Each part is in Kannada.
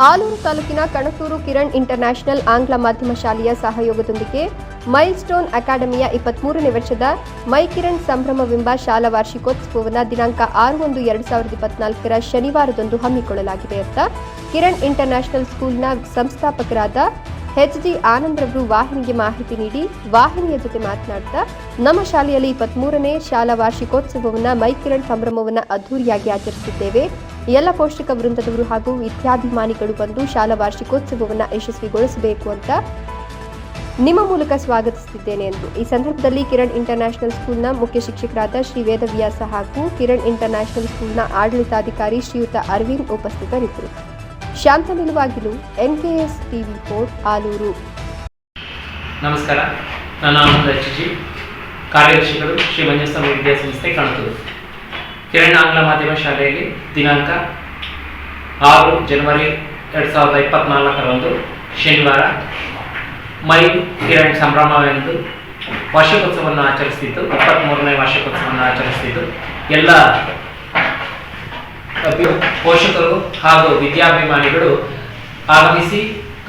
ಆಲೂರು ತಾಲೂಕಿನ ಕಣಸೂರು ಕಿರಣ್ ಇಂಟರ್ನ್ಯಾಷನಲ್ ಆಂಗ್ಲ ಮಾಧ್ಯಮ ಶಾಲೆಯ ಸಹಯೋಗದೊಂದಿಗೆ ಮೈಲ್ ಸ್ಟೋನ್ ಅಕಾಡೆಮಿಯ ಇಪ್ಪತ್ಮೂರನೇ ವರ್ಷದ ಮೈ ಕಿರಣ್ ಸಂಭ್ರಮವೆಂಬ ಶಾಲಾ ವಾರ್ಷಿಕೋತ್ಸವವನ್ನು ದಿನಾಂಕ ಆರು ಒಂದು ಎರಡು ಸಾವಿರದ ಇಪ್ಪತ್ನಾಲ್ಕರ ಶನಿವಾರದಂದು ಹಮ್ಮಿಕೊಳ್ಳಲಾಗಿದೆ ಅಂತ ಕಿರಣ್ ಇಂಟರ್ನ್ಯಾಷನಲ್ ಸ್ಕೂಲ್ನ ಸಂಸ್ಥಾಪಕರಾದ ಎಚ್ ಡಿ ಆನಂದ್ರವರು ವಾಹಿನಿಗೆ ಮಾಹಿತಿ ನೀಡಿ ವಾಹಿನಿಯ ಜೊತೆ ಮಾತನಾಡ್ತಾ, ನಮ್ಮ ಶಾಲೆಯಲ್ಲಿ ಇಪ್ಪತ್ಮೂರನೇ ಶಾಲಾ ವಾರ್ಷಿಕೋತ್ಸವವನ್ನು ಮೈಕಿರಣ್ ಸಂಭ್ರಮವನ್ನು ಅದ್ದೂರಿಯಾಗಿ ಆಚರಿಸುತ್ತಿದ್ದೇವೆ ಎಲ್ಲ ಪೌಷ್ಟಿಕ ವೃಂದದವರು ಹಾಗೂ ವಿದ್ಯಾಭಿಮಾನಿಗಳು ಬಂದು ಶಾಲಾ ವಾರ್ಷಿಕೋತ್ಸವವನ್ನು ಯಶಸ್ವಿಗೊಳಿಸಬೇಕು ಅಂತ ನಿಮ್ಮ ಮೂಲಕ ಸ್ವಾಗತಿಸುತ್ತಿದ್ದೇನೆ ಎಂದು. ಈ ಸಂದರ್ಭದಲ್ಲಿ ಕಿರಣ್ ಇಂಟರ್ನ್ಯಾಷನಲ್ ಸ್ಕೂಲ್ನ ಮುಖ್ಯ ಶಿಕ್ಷಕರಾದ ಶ್ರೀ ವೇದವ್ಯಾಸ ಹಾಗೂ ಕಿರಣ್ ಇಂಟರ್ನ್ಯಾಷನಲ್ ಸ್ಕೂಲ್ನ ಆಡಳಿತಾಧಿಕಾರಿ ಶ್ರೀಯುತ ಅರವಿಂದ್ ಉಪಸ್ಥಿತರಿದ್ದರು. ಶಾಂತ ನಿಲುವಾಗಿಲು ಎನ್ಕೆಎಸ್ ಟಿವಿ ಫೋರ್ ಆಲೂರು. ನಮಸ್ಕಾರ. ನನ್ನ ಆನಂದ ಕಾರ್ಯದರ್ಶಿಗಳು ಶ್ರೀ ಮಂಜಸ್ವಾಮಿ ವಿದ್ಯಾಸಂಸ್ಥೆ ಕಣತೂರು ಕಿರಣ್ ಆಂಗ್ಲ ಮಾಧ್ಯಮ ಶಾಲೆಯಲ್ಲಿ ದಿನಾಂಕ ಆರು ಜನವರಿ ಎರಡ್ ಸಾವಿರದ ಇಪ್ಪತ್ನಾಲ್ಕರಂದು ಶನಿವಾರ. ಮೈ ಕಿರಣ್ ಸಂಭ್ರಮವೆಂದು ವಾರ್ಷಿಕೋತ್ಸವವನ್ನು ಆಚರಿಸ್ತಿದ್ದು ಇಪ್ಪತ್ತ್ಮೂರನೇ ವಾರ್ಷಿಕೋತ್ಸವವನ್ನು ಆಚರಿಸ್ತಿದ್ದು. ಎಲ್ಲ ಪೋಷಕರು ಹಾಗೂ ವಿದ್ಯಾಭಿಮಾನಿಗಳು ಆಗಮಿಸಿ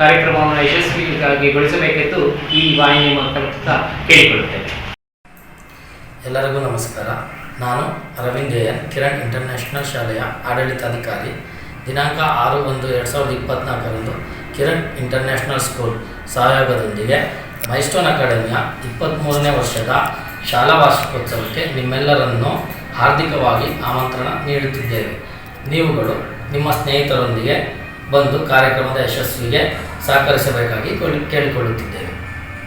ಕಾರ್ಯಕ್ರಮವನ್ನು ಯಶಸ್ವಿಯಾಗಿ ಗೊಳಿಸಬೇಕೆಂದು ಈ ವಾಹಿನಿ ಮೂಲಕ ಕೇಳಿಕೊಳ್ಳುತ್ತೇವೆ. ಎಲ್ಲರಿಗೂ ನಮಸ್ಕಾರ. ನಾನು ಅರವಿಂದ್ ಕಿರಣ್ ಇಂಟರ್ನ್ಯಾಷನಲ್ ಶಾಲೆಯ ಆಡಳಿತಾಧಿಕಾರಿ. ದಿನಾಂಕ ಆರು ಒಂದು ಎರಡು ಸಾವಿರದ ಇಪ್ಪತ್ತ್ನಾಲ್ಕರಂದು ಕಿರಣ್ ಇಂಟರ್ನ್ಯಾಷನಲ್ ಸ್ಕೂಲ್ ಸಹಯೋಗದೊಂದಿಗೆ ಮೈಸ್ಟೋನ್ ಅಕಾಡೆಮಿಯ ಇಪ್ಪತ್ತ್ಮೂರನೇ ವರ್ಷದ ಶಾಲಾ ವಾರ್ಷಿಕೋತ್ಸವಕ್ಕೆ ನಿಮ್ಮೆಲ್ಲರನ್ನು ಹಾರ್ದಿಕವಾಗಿ ಆಮಂತ್ರಣ ನೀಡುತ್ತಿದ್ದೇವೆ. ನೀವುಗಳು ನಿಮ್ಮ ಸ್ನೇಹಿತರೊಂದಿಗೆ ಬಂದು ಕಾರ್ಯಕ್ರಮದ ಯಶಸ್ವಿಗೆ ಸಹಕರಿಸಬೇಕಾಗಿ ಕೇಳಿ- ಕೇಳಿಕೊಳ್ಳುತ್ತಿದ್ದೇವೆ.